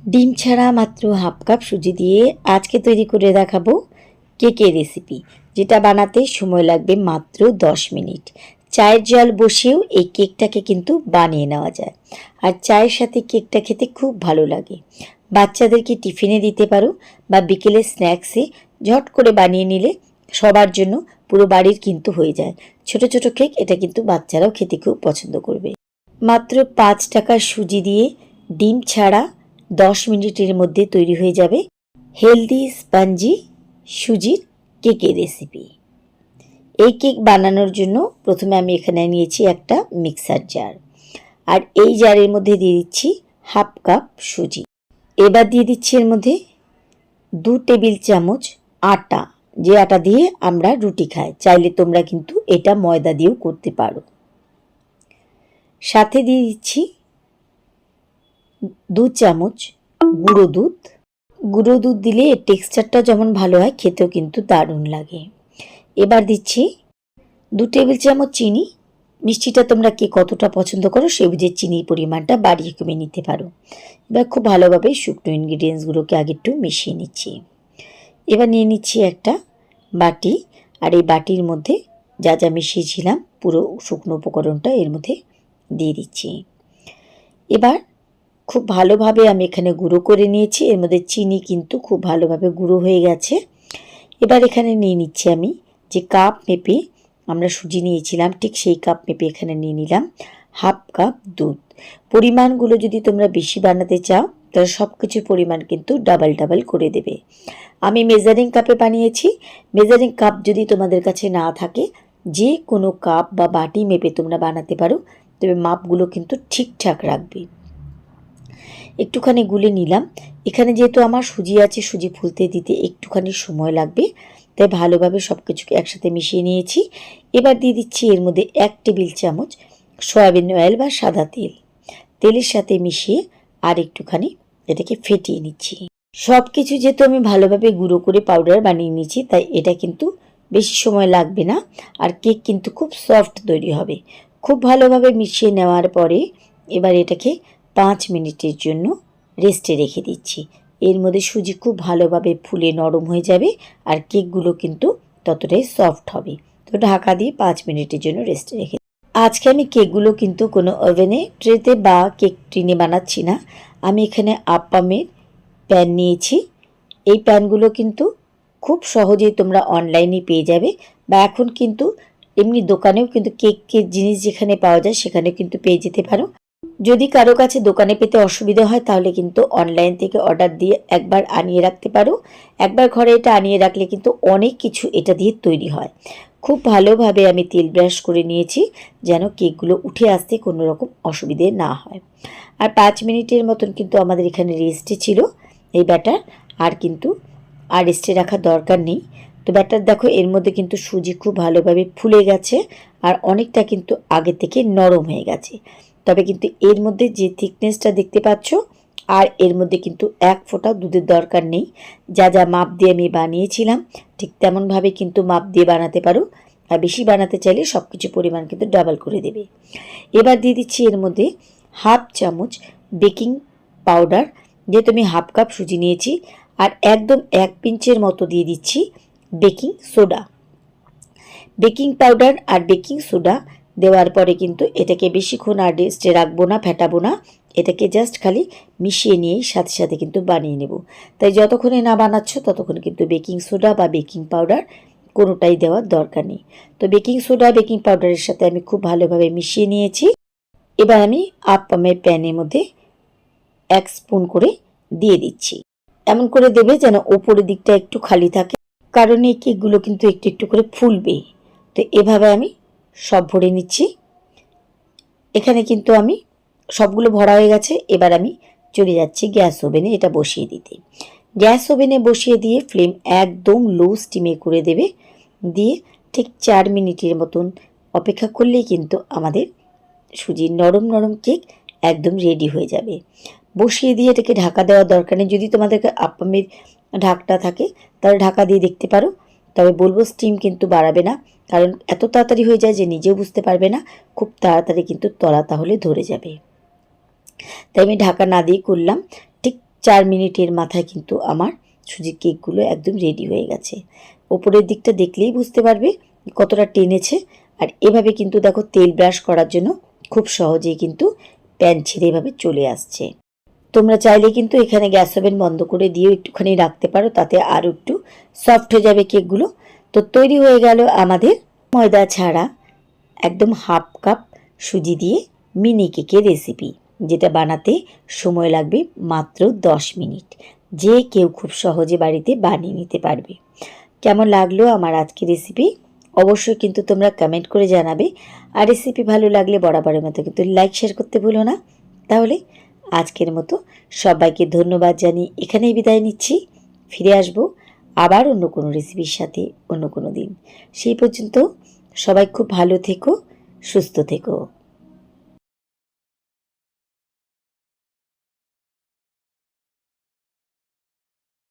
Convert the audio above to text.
ডিম ছাড়া মাত্র হাফ কাপ সুজি দিয়ে আজকে তৈরি করে দেখাবো কেকের রেসিপি, যেটা বানাতে সময় লাগবে মাত্র দশ মিনিট। চায়ের জল বসিয়েও এই কেকটাকে কিন্তু বানিয়ে নেওয়া যায়। আর চায়ের সাথে কেকটা খেতে খুব ভালো লাগে। বাচ্চাদেরকে টিফিনে দিতে পারো বা বিকেলে স্ন্যাক্সে ঝট করে বানিয়ে নিলে সবার জন্য পুরো বাড়ির কিন্তু হয়ে যায়। ছোট ছোট কেক এটা কিন্তু বাচ্চারাও খেতে খুব পছন্দ করবে। মাত্র পাঁচ টাকার সুজি দিয়ে ডিম ছাড়া দশ মিনিটের মধ্যে তৈরি হয়ে যাবে হেলদি স্পঞ্জি সুজির কেকের রেসিপি। এই কেক বানানোর জন্য প্রথমে আমি এখানে নিয়েছি একটা মিক্সার জার। আর এই জারের মধ্যে দিয়ে দিচ্ছি হাফ কাপ সুজি। এবার দিয়ে দিচ্ছি এর মধ্যে দু টেবিল চামচ আটা। যে আটা দিয়ে আমরা রুটি খাই, চাইলে তোমরা কিন্তু এটা ময়দা দিয়েও করতে পারো। সাথে দিয়ে দিচ্ছি দু চামচ গুঁড়ো দুধ। গুঁড়ো দুধ দিলে এর টেক্সচারটা যেমন ভালো হয়, খেতেও কিন্তু দারুণ লাগে। এবার দিচ্ছি দু টেবিল চামচ চিনি। মিষ্টিটা তোমরা কে কতটা পছন্দ করো সে বুঝে চিনির পরিমাণটা বাড়িয়ে কমে নিতে পারো। এবার খুব ভালোভাবে শুকনো ইনগ্রিডিয়েন্টসগুলোকে আগে একটু মিশিয়ে নিচ্ছি। এবার নিয়ে নিচ্ছি একটা বাটি। আর এই বাটির মধ্যে যা যা মিশিয়েছিলাম পুরো শুকনো উপকরণটা এর মধ্যে দিয়ে দিচ্ছি। এবার খুব ভালোভাবে আমি এখানে গুঁড়ো করে নিয়েছি। এর মধ্যে চিনি কিন্তু খুব ভালোভাবে গুঁড়ো হয়ে গেছে। এবার এখানে নিয়ে নিচ্ছি আমি যে কাপ মেপে আমরা সুজি নিয়েছিলাম, ঠিক সেই কাপ মেপে এখানে নিয়ে নিলাম হাফ কাপ দুধ। পরিমাণগুলো যদি তোমরা বেশি বানাতে চাও, তাহলে সব কিছুর পরিমাণ কিন্তু ডাবল ডাবল করে দেবে। আমি মেজারিং কাপে বানিয়েছি। মেজারিং কাপ যদি তোমাদের কাছে না থাকে, যে কোনো কাপ বা বাটি মেপে তোমরা বানাতে পারো, তবে মাপগুলো কিন্তু ঠিকঠাক রাখবে। একটুখানি গুলে নিলাম। এখানে যেহেতু আমার সুজি আছে, সুজি ফুলতে দিতে একটুখানি সময় লাগবে। তাই ভালোভাবে সব কিছুকে একসাথে মিশিয়ে নিয়েছি। এবার দিয়ে দিচ্ছি এর মধ্যে এক টেবিল চামচ সয়াবিন অয়েল বা সাদা তেল। তেলের সাথে মিশিয়ে আর একটুখানি এটাকে ফেটিয়ে নিচ্ছি। সব কিছু যেহেতু আমি ভালোভাবে গুঁড়ো করে পাউডার বানিয়ে নিয়েছি, তাই এটা কিন্তু বেশি সময় লাগবে না। আর কেক কিন্তু খুব সফট তৈরি হবে। খুব ভালোভাবে মিশিয়ে নেওয়ার পরে এবার এটাকে পাঁচ মিনিটের জন্য রেস্টে রেখে দিচ্ছি। এর মধ্যে সুজি খুব ভালোভাবে ফুলে নরম হয়ে যাবে আর কেকগুলো কিন্তু ততটাই সফট হবে। তো ঢাকা দিয়ে পাঁচ মিনিটের জন্য রেস্টে রেখে আজকে আমি কেকগুলো কিন্তু কোনো ওভেনে, ট্রেতে বা কেক টিনে বানাচ্ছি না। আমি এখানে আপ্পামের প্যান নিয়েছি। এই প্যানগুলো কিন্তু খুব সহজেই তোমরা অনলাইনে পেয়ে যাবে বা এখন কিন্তু এমনি দোকানেও কিন্তু কেকের জিনিস যেখানে পাওয়া যায় সেখানে কিন্তু পেয়ে যেতে পারো। যদি কারও কাছে দোকানে পেতে অসুবিধা হয়, তাহলে কিন্তু অনলাইন থেকে অর্ডার দিয়ে একবার আনিয়ে রাখতে পারো। একবার ঘরে এটা আনিয়ে রাখলে কিন্তু অনেক কিছু এটা দিয়ে তৈরি হয়। খুব ভালোভাবে আমি তেল ব্রাশ করে নিয়েছি, যেন কেকগুলো উঠে আসতে কোনো রকম অসুবিধে না হয়। আর পাঁচ মিনিটের মতন কিন্তু আমাদের এখানে রেস্টে ছিল এই ব্যাটার আর কিন্তু আর রেস্টে রাখার দরকার নেই। তো ব্যাটার দেখো, এর মধ্যে কিন্তু সুজি খুব ভালোভাবে ফুলে গেছে, আর অনেকটা কিন্তু আগে থেকে নরম হয়ে গেছে। তবে কিন্তু এর মধ্যে যে থিকনেসটা দেখতে পাচ্ছ, আর এর মধ্যে কিন্তু এক ফোঁটা দুধের দরকার নেই। যা যা মাপ দিয়ে আমি বানিয়েছিলাম, ঠিক তেমনভাবে কিন্তু মাপ দিয়ে বানাতে পারো। আর বেশি বানাতে চাইলে সব কিছু পরিমাণ কিন্তু ডাবল করে দেবে। এবার দিয়ে দিচ্ছি এর মধ্যে হাফ চামচ বেকিং পাউডার যেহেতু আমি হাফ কাপ সুজি নিয়েছি, আর একদম এক পিঞ্চের মতো দিয়ে দিচ্ছি বেকিং সোডা বেকিং পাউডার আর বেকিং সোডা দেওয়ার পরে কিন্তু এটাকে বেশিক্ষণ আর রেস্টে রাখব না, ফেটাবো না। এটাকে জাস্ট খালি মিশিয়ে নিয়েই সাথে সাথে কিন্তু বানিয়ে নেব। তাই যতক্ষণে না বানাচ্ছ, ততক্ষণ কিন্তু বেকিং সোডা বা বেকিং পাউডার কোনোটাই দেওয়ার দরকার নেই। তো বেকিং সোডা, বেকিং পাউডারের সাথে আমি খুব ভালোভাবে মিশিয়ে নিয়েছি। এবার আমি আপ্পামের প্যানের মধ্যে এক স্পুন করে দিয়ে দিচ্ছি। এমন করে দেবে যেন ওপরের দিকটা একটু খালি থাকে, কারণ এই কেকগুলো কিন্তু একটু একটু করে ফুলবে। তো এভাবে আমি সব ভরে নিচ্ছি। এখানে কিন্তু আমি সবগুলো ভরা হয়ে গেছে, এবার আমি চলে যাচ্ছি গ্যাস ওভেনে, এটা বসিয়ে দিতে। গ্যাস ওভেনে বসিয়ে দিয়ে ফ্লেম একদম লো স্টিমে করে দেবে। দিয়ে ঠিক চার মিনিটের মতন অপেক্ষা করলেই কিন্তু আমাদের সুজির নরম নরম কেক একদম রেডি হয়ে যাবে। বসিয়ে দিয়ে এটাকে ঢাকা দেওয়ার দরকার নেই। যদি তোমাদের আপ্পামের ঢাকটা থাকে, তাহলে ঢাকা দিয়ে দেখতে পারো। তবে বলব স্টিম কিন্তু বাড়াবে না। কারণ এত তাড়াতাড়ি হয়ে যায় যে নিজেও বুঝতে পারবে না, খুব তাড়াতাড়ি কিন্তু তলা তাহলে ধরে যাবে। তাই আমি ঢাকা না দিয়ে করলাম। ঠিক চার মিনিটের মাথায় কিন্তু আমার সুজির কেকগুলো একদম রেডি হয়ে গেছে। ওপরের দিকটা দেখলেই বুঝতে পারবে কতটা টেনেছে। আর এভাবে কিন্তু দেখো তেল ব্রাশ করার জন্য খুব সহজেই কিন্তু প্যান ছেড়ে এভাবে চলে আসছে। তোমরা চাইলে কিন্তু এখানে গ্যাস ওভেন বন্ধ করে দিয়েও একটুখানি রাখতে পারো, তাতে আরও একটু সফট হয়ে যাবে কেকগুলো। তো তৈরি হয়ে গেল আমাদের ময়দা ছাড়া একদম হাফ কাপ সুজি দিয়ে মিনি কেকের রেসিপি যেটা বানাতে সময় লাগবে মাত্র দশ মিনিট। যে কেউ খুব সহজে বাড়িতে বানিয়ে নিতে পারবে। কেমন লাগল আমার আজকের রেসিপি অবশ্যই কিন্তু তোমরা কমেন্ট করে জানাবে। আর রেসিপি ভালো লাগলে বরাবরের মতো কিন্তু লাইক শেয়ার করতে ভুলো না। তাহলে আজকের মতো। সবাইকে ধন্যবাদ জানিয়ে এখানেই বিদায় নিচ্ছি। ফিরে আসব আবার অন্য কোনো রেসিপির সাথে অন্য কোনো দিন। সেই পর্যন্ত সবাই খুব ভালো থেকো, সুস্থ থেকো।